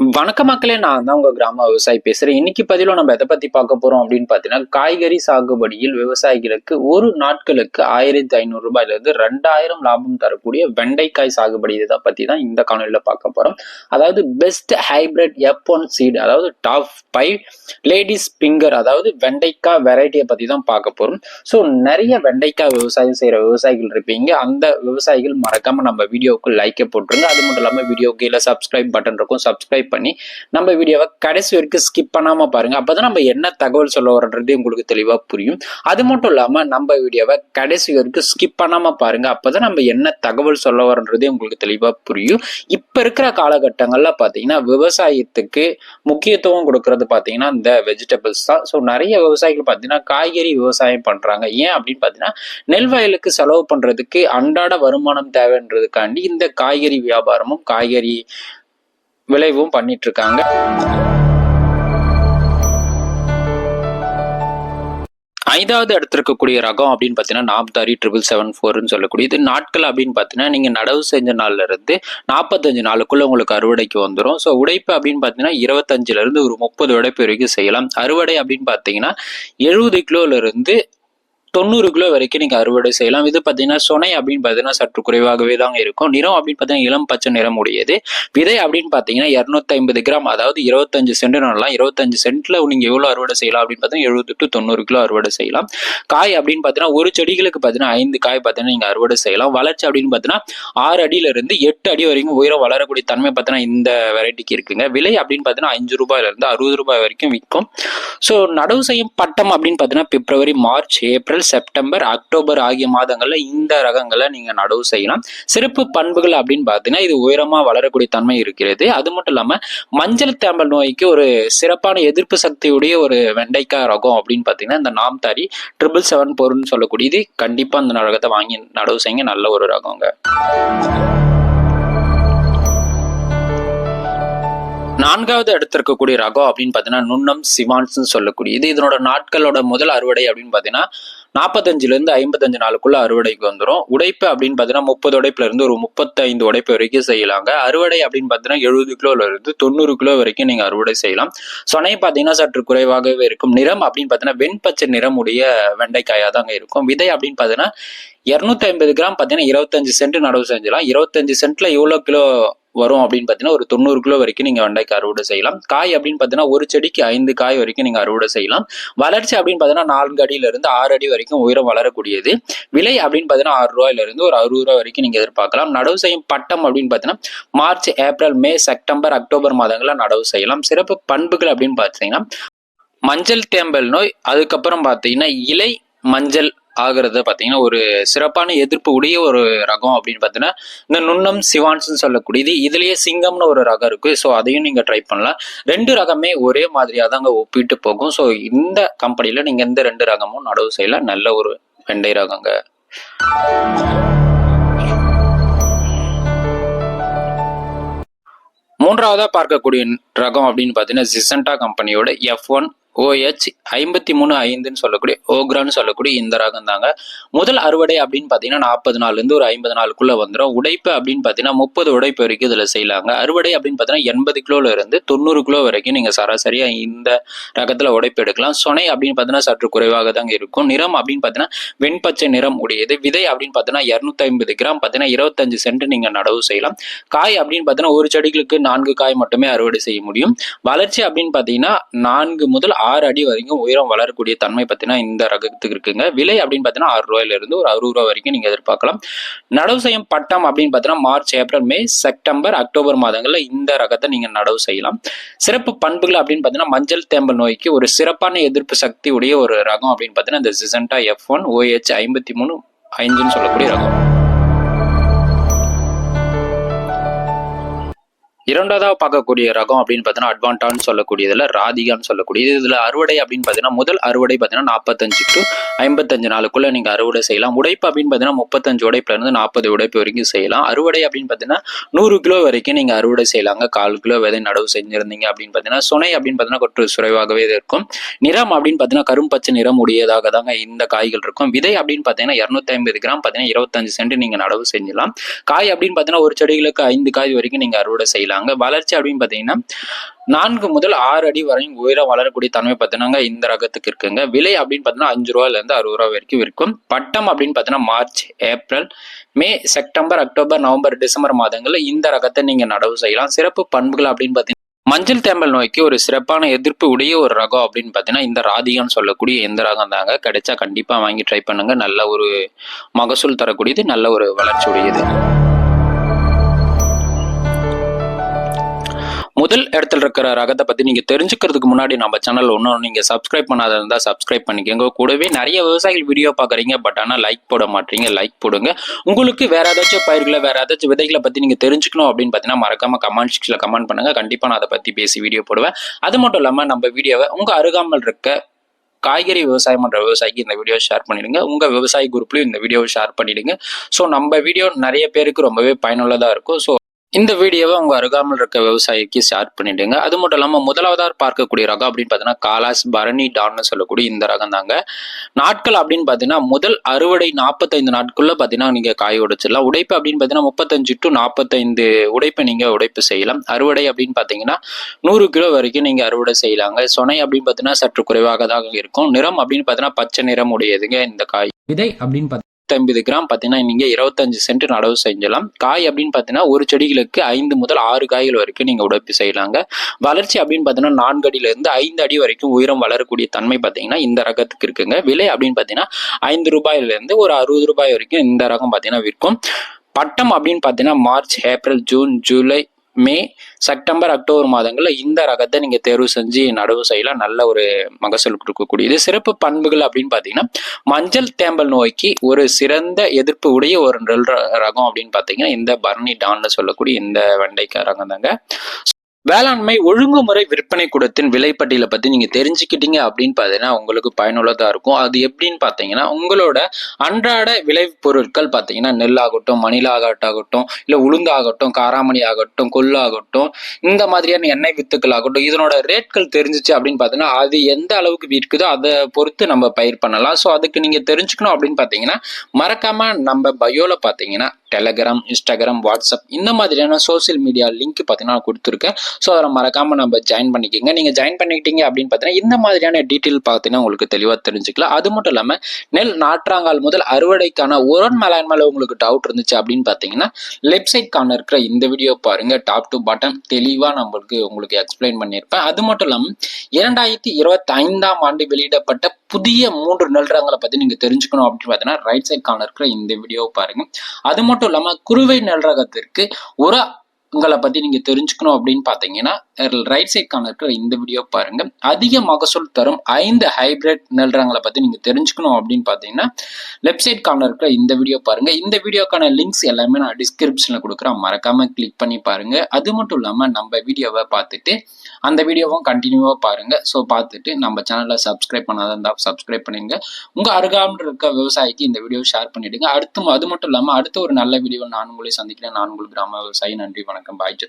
வணக்க மக்களே நான் தான் உங்க கிராம விவசாயி பேசுறேன். இன்னைக்கு பதில நம்ம எதை பத்தி பார்க்க போறோம் அப்படின்னு பாத்தீங்கன்னா காய்கறி சாகுபடியில் விவசாயிகளுக்கு ஒரு நாட்களுக்கு ஆயிரத்தி ஐநூறு ரூபாயில இருந்து ரெண்டாயிரம் லாபம் தரக்கூடிய வெண்டைக்காய் சாகுபடி இதை பத்தி தான் இந்த காணொலியில பார்க்க போறோம். அதாவது best hybrid F one seed அதாவது டாப் ஃபைவ் லேடிஸ் பிங்கர் அதாவது வெண்டைக்காய் வெரைட்டியை பத்தி தான் பார்க்க போறோம். ஸோ நிறைய வெண்டைக்காய் விவசாயம் செய்யற விவசாயிகள் இருப்பீங்க. அந்த விவசாயிகள் மறக்காம நம்ம வீடியோவுக்கு லைக்கை போட்டுருங்க. அது மட்டும் இல்லாம வீடியோ கீழே சப்ஸ்கிரைப் பட்டன் இருக்கும். சப்ஸ்கிரைப் பண்ணி நம்ம வீடியோவை கடைசி வரைக்கும் ஸ்கிப் பண்ணாம பாருங்க. அப்பதான் நம்ம என்ன தகவல் சொல்ல வர்றது உங்களுக்கு தெளிவா புரியும். அது மட்டும் இல்லாமல் நம்ம வீடியோவை கடைசி வரைக்கும் ஸ்கிப் பண்ணாம பாருங்க. அப்பதான் நம்ம என்ன தகவல் சொல்ல வர்றது உங்களுக்கு தெளிவா புரியும். இப்போ இருக்கிற காலகட்டங்கள்ல பாத்தீங்கன்னா விவசாயத்துக்கு முக்கியத்துவம் கொடுக்கறது பாத்தீங்கன்னா இந்த வெஜிடபிள்ஸ் தான். ஸோ நிறைய விவசாயிகள் பாத்தீங்கன்னா காய்கறி விவசாயம் பண்றாங்க. ஏன் அப்படின்னு பார்த்தீங்கன்னா நெல் வயலுக்கு செலவு பண்றதுக்கு அன்றாட வருமானம் தேவைன்றதுக்காண்டி இந்த காய்கறி வியாபாரமும் காய்கறி விளைவும் பண்ணிட்டு இருக்காங்க ஐந்தாவது இடத்துல இருக்கக்கூடிய ரகம் அப்படின்னு பார்த்தீங்கன்னா நாப்தாரி ட்ரிபிள் செவன் ஃபோர்னு சொல்லக்கூடிய இது நாட்கள் அப்படின்னு பார்த்தீங்கன்னா நீங்கள் நடவு செஞ்ச நாள்ல இருந்து நாற்பத்தஞ்சு நாளுக்குள்ள உங்களுக்கு அறுவடைக்கு வந்துடும் ஸோ உடைப்பு அப்படின்னு பார்த்தீங்கன்னா இருபத்தஞ்சுல இருந்து ஒரு முப்பது உடைப்பு வரைக்கும் செய்யலாம். அறுவடை அப்படின்னு பார்த்தீங்கன்னா எழுபது கிலோல இருந்து தொண்ணூறு கிலோ வரைக்கும் நீங்கள் அறுவடை செய்யலாம். இது பார்த்தீங்கன்னா சொனை அப்படின்னு பார்த்தீங்கன்னா சற்று குறைவாகவே தான் இருக்கும். நிறம் அப்படின்னு பார்த்தீங்கன்னா இளம் பச்சை நிறம் உடையது. விதை அப்படின்னு பார்த்தீங்கன்னா இரநூத்தி ஐம்பது கிராம் அதாவது இருபத்தஞ்சு சென்ட் நடலாம் இருபத்தஞ்சு சென்ட்ல நீங்கள் எவ்வளோ அறுவடை செய்யலாம் அப்படின்னு பார்த்தீங்கன்னா எழுபது டு தொண்ணூறு கிலோ அறுவடை செய்யலாம். காய் அப்படின்னு பார்த்தீங்கன்னா ஒரு செடிகளுக்கு பார்த்தீங்கன்னா ஐந்து காய் பார்த்தீங்கன்னா நீங்கள் அறுவடை செய்யலாம். வளர்ச்சி அப்படின்னு பார்த்தீங்கன்னா ஆறு அடியில இருந்து எட்டு அடி வரைக்கும் உயரம் வளரக்கூடிய தன்மை பார்த்தீங்கன்னா இந்த வெரைட்டிக்கு இருக்குங்க. விலை அப்படின்னு பார்த்தீங்கன்னா அஞ்சு ரூபாயிலிருந்து அறுபது ரூபாய் வரைக்கும் விற்கும். ஸோ நடவு செய்யும் பட்டம் அப்படின்னு பார்த்தீங்கன்னா February March April September October ஆகிய மாதங்கள்ல இந்த ரகங்களை நீங்க நடவு செய்யலாம். சிறப்பு பண்புகள் அப்படின்னு பார்த்தீங்கன்னா இது உயரமா வளரக்கூடிய தன்மை இருக்கிறது. அது மட்டும் இல்லாம மஞ்சள் தேம்பல் நோய்க்கு ஒரு சிறப்பான எதிர்ப்பு சக்தியுடைய ஒரு வெண்டைக்காய் ரகம் அப்படின்னு பார்த்தீங்கன்னா இந்த நாம்தாரி ட்ரிபிள் செவன் பொருள்னு சொல்லக்கூடியது கண்டிப்பா அந்த ரகத்தை வாங்கி நடவு செய்யுங்க. நல்ல ஒரு ரகங்க. நான்காவது இடத்துல ரகம் அப்படின்னு பார்த்தீங்கன்னா நுண்ணம் சிவான்ஸ்னு சொல்லக்கூடிய இது இதனோட நாட்களோட முதல் அறுவடை அப்படின்னு பார்த்தீங்கன்னா நாற்பத்தஞ்சுல இருந்து ஐம்பத்தஞ்சு நாளுக்குள்ள அறுவடைக்கு வந்துடும் உடைப்பு அப்படின்னு பார்த்தீங்கன்னா முப்பது உடைப்புல இருந்து ஒரு முப்பத்தைந்து உடைப்பு வரைக்கும் செய்யலாங்க. அறுவடை அப்படின்னு பார்த்தீங்கன்னா எழுபது கிலோல இருந்து தொண்ணூறு கிலோ வரைக்கும் நீங்க அறுவடை செய்யலாம். சொனை பார்த்தீங்கன்னா சற்று குறைவாகவே இருக்கும். நிறம் அப்படின்னு பார்த்தீங்கன்னா வெண்பச்சை நிறம் உடைய வெண்டைக்காயா தாங்க இருக்கும். விதை அப்படின்னு பார்த்தீங்கன்னா இரநூத்தி ஐம்பது கிராம் பார்த்தீங்கன்னா இருபத்தஞ்சு சென்ட் நடவு செஞ்சலாம் இருபத்தஞ்சு சென்ட்ல எவ்வளோ கிலோ வரும் அப்படின்னு பார்த்தீங்கன்னா ஒரு தொண்ணூறு கிலோ வரைக்கும் நீங்கள் வெண்டைக்காய் அறுவடை செய்யலாம். காய் அப்படின்னு பார்த்தீங்கன்னா ஒரு செடிக்கு ஐந்து காய் வரைக்கும் நீங்கள் அறுவடை செய்யலாம். வளர்ச்சி அப்படின்னு பார்த்தீங்கன்னா நான்கு அடியிலிருந்து ஆறு அடி வரைக்கும் உயரம் வளரக்கூடியது. விலை அப்படின்னு பார்த்தீங்கன்னா ஆறு ரூபாயிலிருந்து ஒரு அறுபது ரூபா வரைக்கும் நீங்கள் எதிர்பார்க்கலாம். நடவு செய்யும் பட்டம் அப்படின்னு பார்த்தீங்கன்னா March April May September October மாதங்களில் நடவு செய்யலாம். சிறப்பு பண்புகள் அப்படின்னு பார்த்தீங்கன்னா மஞ்சள் தேம்பல் நோய் அதுக்கப்புறம் பார்த்தீங்கன்னா இலை மஞ்சள் ஆகிறது பார்த்தீங்கன்னா ஒரு சிறப்பான எதிர்ப்பு உடைய ஒரு ரகம் அப்படின்னு பார்த்தீங்கன்னா இந்த நுண்ணம் சிவான்ஸ்னு சொல்லக்கூடியது. இதுலேயே சிங்கம்னு ஒரு ரகம் இருக்குது ஸோ அதையும் நீங்கள் ட்ரை பண்ணலாம். ரெண்டு ரகமே ஒரே மாதிரியாக தாங்க ஒப்பிட்டு போகும். ஸோ இந்த கம்பெனியில் நீங்கள் எந்த ரெண்டு ரகமும் நடவு செய்யலாம். நல்ல ஒரு வெண்டை ரகங்க. மூன்றாவதாக பார்க்கக்கூடிய ரகம் அப்படின்னு பார்த்தீங்கன்னா ஜிசண்டா கம்பெனியோட எஃப் ஒன் ஓஹெச் ஐம்பத்தி மூணு ஐந்துன்னு சொல்லக்கூடிய ஓக்ரான்னு சொல்லக்கூடிய இந்த ரகம் தாங்க. முதல் அறுவடை அப்படின்னு பார்த்தீங்கன்னா நாற்பது நாள்லேருந்து ஒரு ஐம்பது நாளுக்குள்ள வந்துடும் உடைப்பு அப்படின்னு பார்த்தீங்கன்னா முப்பது உடைப்பு வரைக்கும் இதில் செய்யலாங்க. அறுவடை அப்படின்னு பார்த்தீங்கன்னா எண்பது கிலோல இருந்து தொண்ணூறு கிலோ வரைக்கும் நீங்கள் சராசரியாக இந்த ரகத்தில் உடைப்பு எடுக்கலாம். சொனை அப்படின்னு பார்த்தீங்கன்னா சற்று குறைவாக தாங்க இருக்கும். நிறம் அப்படின்னு பார்த்தீங்கன்னா வெண்பச்சை நிறம் உடையது. விதை அப்படின்னு பார்த்தீங்கன்னா இரநூத்தி ஐம்பது கிராம் பார்த்தீங்கன்னா இருபத்தஞ்சு சென்ட் நீங்கள் நடவு செய்யலாம். காய் அப்படின்னு பார்த்தீங்கன்னா ஒரு செடிகளுக்கு நான்கு காய் மட்டுமே அறுவடை செய்ய முடியும். வளர்ச்சி அப்படின்னு பார்த்தீங்கன்னா நான்கு முதல் ஆறு அடி வரைக்கும் உயரம் வளரக்கூடிய தன்மை பார்த்தீங்கன்னா இந்த ரகத்துக்கு இருக்குங்க. விலை அப்படின்னு பார்த்தீங்கன்னா ஆறு ரூபாயிலிருந்து ஒரு அறுபது ரூபா வரைக்கும் நீங்கள் எதிர்பார்க்கலாம். நடவு செய்யும் பட்டம் அப்படின்னு பார்த்தீங்கன்னா March April May September October மாதங்களில் இந்த ரகத்தை நீங்கள் நடவு செய்யலாம். சிறப்பு பண்புகள் அப்படின்னு பார்த்தீங்கன்னா மஞ்சள் தேம்பல் நோய்க்கு ஒரு சிறப்பான எதிர்ப்பு சக்தி உடைய ஒரு ரகம் அப்படின்னு பார்த்தீங்கன்னா இந்த ஜிசண்டா எஃப் ஒன் ஓஹெச் ஐம்பத்தி மூணு ஐந்துன்னு சொல்லக்கூடிய ரகம். இரண்டாவதாக பார்க்கக்கூடிய ரகம் அப்படின்னு பார்த்தீங்கன்னா அட்வான்டான்னு சொல்லக்கூடியதில் ராதிகான்னு சொல்லக்கூடியது இதில் அறுவடை அப்படின்னு பார்த்தீங்கன்னா முதல் அறுவடை பார்த்தீங்கன்னா நாற்பத்தஞ்சு டு ஐம்பத்தஞ்சு நாளுக்குள்ளே நீங்கள் அறுவடை செய்யலாம். உடைப்பு அப்படின்னு பார்த்தீங்கன்னா முப்பத்தஞ்சு உடைப்புலேருந்து நாற்பது உடைப்பு வரைக்கும் செய்யலாம். அறுவடை அப்படின்னு பார்த்தீங்கன்னா நூறு கிலோ வரைக்கும் நீங்கள் அறுவடை செய்யலாங்க. கால் கிலோ விதை நடவு செஞ்சுருந்தீங்க அப்படின்னு பார்த்தீங்கன்னா சுனை அப்படின்னு பார்த்தீங்கன்னா கொற்று சுறைவாகவே இது இருக்கும். நிறம் அப்படின்னு பார்த்தீங்கன்னா கரும்பச்சை நிறம் உடையதாக தாங்க இந்த காய்கள் இருக்கும். விதை அப்படின்னு பார்த்தீங்கன்னா இரநூத்தி ஐம்பது கிராம் பார்த்தீங்கன்னா இருபத்தஞ்சு சென்ட் நீங்கள் நடவு செஞ்சலாம் காய் அப்படின்னு பார்த்தீங்கன்னா ஒரு செடிகளுக்கு ஐந்து காய் வரைக்கும் நீங்கள் அறுவடை செய்யலாம். செய்யலாங்க வளர்ச்சி அப்படின்னு பார்த்தீங்கன்னா நான்கு முதல் ஆறு அடி வரையும் உயரம் வளரக்கூடிய தன்மை பார்த்தீங்கன்னா இந்த ரகத்துக்கு இருக்குங்க. விலை அப்படின்னு பார்த்தீங்கன்னா அஞ்சு ரூபாயிலேருந்து அறுபது ரூபா வரைக்கும் இருக்கும் பட்டம் அப்படின்னு பார்த்தீங்கன்னா March April May September October November December மாதங்களில் இந்த ரகத்தை நீங்கள் நடவு செய்யலாம். சிறப்பு பண்புகள் அப்படின்னு பார்த்தீங்கன்னா மஞ்சள் தேம்பல் நோய்க்கு ஒரு சிறப்பான எதிர்ப்பு உடைய ஒரு ரகம் அப்படின்னு பார்த்தீங்கன்னா இந்த ராதிகான்னு சொல்லக்கூடிய எந்த ரகம் தாங்க. கிடைச்சா கண்டிப்பாக வாங்கி ட்ரை பண்ணுங்க. நல்ல ஒரு மகசூல் தரக்கூடியது நல்ல ஒரு வளர்ச்சி உடையது முதல் இடத்துல இருக்கிற ரகத்தை பத்தி நீங்க தெரிஞ்சுக்கிறதுக்கு முன்னாடி நம்ம சேனல் ஒன்றும் நீங்க சப்ஸ்கிரைப் பண்ணாத இருந்தா சப்ஸ்கிரைப் பண்ணிக்கோங்க. கூடவே நிறைய விவசாயிகள் வீடியோ பாக்குறீங்க பட் ஆனா லைக் போட மாட்டீங்க லைக் போடுங்க. உங்களுக்கு வேற ஏதாச்சும் பயிர்களை வேற ஏதாச்சும் விதைகளை பத்தி நீங்க தெரிஞ்சுக்கணும் அப்படின்னு பார்த்தீங்கன்னா மறக்காம கமெண்ட் செக்ஷன்ல கமெண்ட் பண்ணுங்க. கண்டிப்பா நான் அதை பத்தி பேசி வீடியோ போடுவேன். அது மட்டும் இல்லாம நம்ம வீடியோவை உங்க அருகாமல் இருக்க காய்கறி விவசாயம் பண்ற விவசாயிக்கு இந்த வீடியோ ஷேர் பண்ணிடுங்க. உங்க விவசாய குரூப்லயும் இந்த வீடியோவை ஷேர் பண்ணிடுங்க. ஸோ நம்ம வீடியோ நிறைய பேருக்கு ரொம்பவே பயனுள்ளதா இருக்கும். ஸோ இந்த வீடியோவை உங்க அருகாமல் இருக்க விவசாயிக்கு ஷேர் பண்ணிடுங்க. அது மட்டும் இல்லாமல் முதலாவதார் பார்க்கக்கூடிய ரகம் அப்படின்னு பார்த்தீங்கன்னா காலாஸ் பரணி டான்னு சொல்லக்கூடிய இந்த ரகம் தாங்க. நாட்கள் அப்படின்னு பார்த்தீங்கன்னா முதல் அறுவடை நாற்பத்தைந்து நாட்குள்ள பார்த்தீங்கன்னா நீங்க காய உடைச்சிடலாம். உடைப்பு அப்படின்னு பார்த்தீங்கன்னா முப்பத்தஞ்சு டு நாற்பத்தைந்து உடைப்பை நீங்க உடைப்பு செய்யலாம். அறுவடை அப்படின்னு பார்த்தீங்கன்னா நூறு கிலோ வரைக்கும் நீங்க அறுவடை செய்யலாங்க. சொனை அப்படின்னு பார்த்தீங்கன்னா சற்று குறைவாக தான் இருக்கும். நிறம் அப்படின்னு பார்த்தீங்கன்னா பச்சை நிறம் உடையதுங்க இந்த காய். விதை அப்படின்னு பார்த்தீங்கன்னா நூற்றம்பது கிராம் பார்த்தீங்கன்னா நீங்கள் இருபத்தஞ்சு சென்ட் நடவு செஞ்சலாம். காய் அப்படின்னு பார்த்தீங்கன்னா ஒரு செடிகளுக்கு ஐந்து முதல் ஆறு காய்கள் வரைக்கும் நீங்கள் உடைப்பு செய்யலாங்க. வளர்ச்சி அப்படின்னு பார்த்தீங்கன்னா நான்கு அடியிலேருந்து ஐந்து அடி வரைக்கும் உயரம் வளரக்கூடிய தன்மை பார்த்தீங்கன்னா இந்த ரகத்துக்கு இருக்குங்க. விலை அப்படின்னு பார்த்தீங்கன்னா ஐந்து ரூபாயிலேருந்து ஒரு அறுபது ரூபாய் வரைக்கும் இந்த ரகம் பார்த்தீங்கன்னா விற்கும். பட்டம் அப்படின்னு பார்த்தீங்கன்னா March April June July May September October மாதங்களில் இந்த ரகத்தை நீங்கள் தேர்வு செஞ்சு நடவு செய்யலாம். நல்ல ஒரு மகசூல் கொடுக்கக்கூடியது சிறப்பு பண்புகள் அப்படின்னு பார்த்தீங்கன்னா மஞ்சள் தேம்பல் நோய்க்கு ஒரு சிறந்த எதிர்ப்பு உடைய ஒரு நெல் ர- ரகம் அப்படின்னு பார்த்தீங்கன்னா இந்த பர்னி டான்னு சொல்லக்கூடிய இந்த வெண்டைக்காய் ரகம் தாங்க வேளாண்மை ஒழுங்குமுறை விற்பனை கூடத்தின் விலைப்பட்டியலை பத்தி நீங்க தெரிஞ்சுக்கிட்டீங்க அப்படின்னு பார்த்தீங்கன்னா உங்களுக்கு பயனுள்ளதா இருக்கும். அது எப்படின்னு பார்த்தீங்கன்னா உங்களோட அன்றாட விளை பொருட்கள் பார்த்தீங்கன்னா நெல்லாகட்டும் மணிலாகட்டாகட்டும் இல்லை உளுந்தாகட்டும் காராமணி ஆகட்டும் கொள்ளாகட்டும் இந்த மாதிரியான எண்ணெய் வித்துக்கள் ஆகட்டும் இதனோட ரேட்கள் தெரிஞ்சிச்சு அப்படின்னு பார்த்தீங்கன்னா அது எந்த அளவுக்கு விற்குதோ அதை பொறுத்து நம்ம பயிர் பண்ணலாம். ஸோ அதுக்கு நீங்க தெரிஞ்சுக்கணும் அப்படின்னு பார்த்தீங்கன்னா மறக்காம நம்ம பயோல பார்த்தீங்கன்னா டெலகிராம் இன்ஸ்டாகிராம் வாட்ஸ்அப் இந்த மாதிரியான சோஷியல் மீடியா லிங்க் பார்த்தீங்கன்னா கொடுத்துருக்கேன். ஸோ அதில் மறக்காமல் நம்ம ஜாயின் பண்ணிக்கோங்க. நீங்கள் ஜாயின் பண்ணிக்கிட்டீங்க அப்படின்னு பார்த்தீங்கன்னா இந்த மாதிரியான டீட்டெயில் பார்த்தீங்கன்னா உங்களுக்கு தெளிவாக தெரிஞ்சுக்கலாம். அது மட்டும் இல்லாமல் நெல் நாற்றாங்கால் முதல் அறுவடைக்கான ஒரு மேலாண் மேலே உங்களுக்கு டவுட் இருந்துச்சு அப்படின்னு பார்த்தீங்கன்னா லெஃப்ட் சைட் கார்னர் இருக்கிற இந்த வீடியோ பாருங்க. டாப் டு பாட்டம் தெளிவாக நம்மளுக்கு உங்களுக்கு எக்ஸ்பிளைன் பண்ணியிருப்பேன். அது மட்டும் இல்லாமல் இரண்டாயிரத்தி இருபத்தி ஐந்தாம் ஆண்டு வெளியிடப்பட்ட புதிய மூன்று நிலரங்களை பத்தி பற்றி நீங்கள் தெரிஞ்சுக்கணும் அப்படின்னு பார்த்தீங்கன்னா ரைட் சைட் கார்னர் இருக்கிற இந்த வீடியோ பாருங்க. அது மட்டும் இல்லாமல் குறுவை நெல் ஒரு உங்களை பற்றி நீங்கள் தெரிஞ்சுக்கணும் அப்படின்னு பார்த்தீங்கன்னா ரைட் சைட் கார்னர் இருக்கிற இந்த வீடியோ பாருங்கள் அதிக மகசூல் தரும் ஐந்து ஹைபிரிட் நெல் ரகங்களை நீங்கள் தெரிஞ்சுக்கணும் அப்படின்னு பார்த்தீங்கன்னா லெஃப்ட் சைட் கார்னர் இருக்கிற இந்த வீடியோ பாருங்கள் இந்த வீடியோக்கான லிங்க்ஸ் எல்லாமே நான் டிஸ்கிரிப்ஷனில் கொடுக்குறேன். மறக்காமல் கிளிக் பண்ணி பாருங்கள் அது மட்டும் இல்லாமல் நம்ம வீடியோவை பார்த்துட்டு அந்த வீடியோவும் கண்டினியூவாக பாருங்கள் ஸோ பார்த்துட்டு நம்ம சேனலை சப்ஸ்கிரைப் பண்ணாதான் இருந்தால் சப்ஸ்கிரைப் பண்ணிடுங்க. உங்கள் அருகாமல் இருக்க விவசாயிக்கு இந்த வீடியோ ஷேர் பண்ணிவிடுங்க அடுத்து அது மட்டும் இல்லாமல் அடுத்த ஒரு நல்ல வீடியோ நான் உங்களை சந்திக்கிறேன். நான் உங்களுக்கு கிராம விவசாயி. நன்றி வணக்கம். កំបាយចិត្ត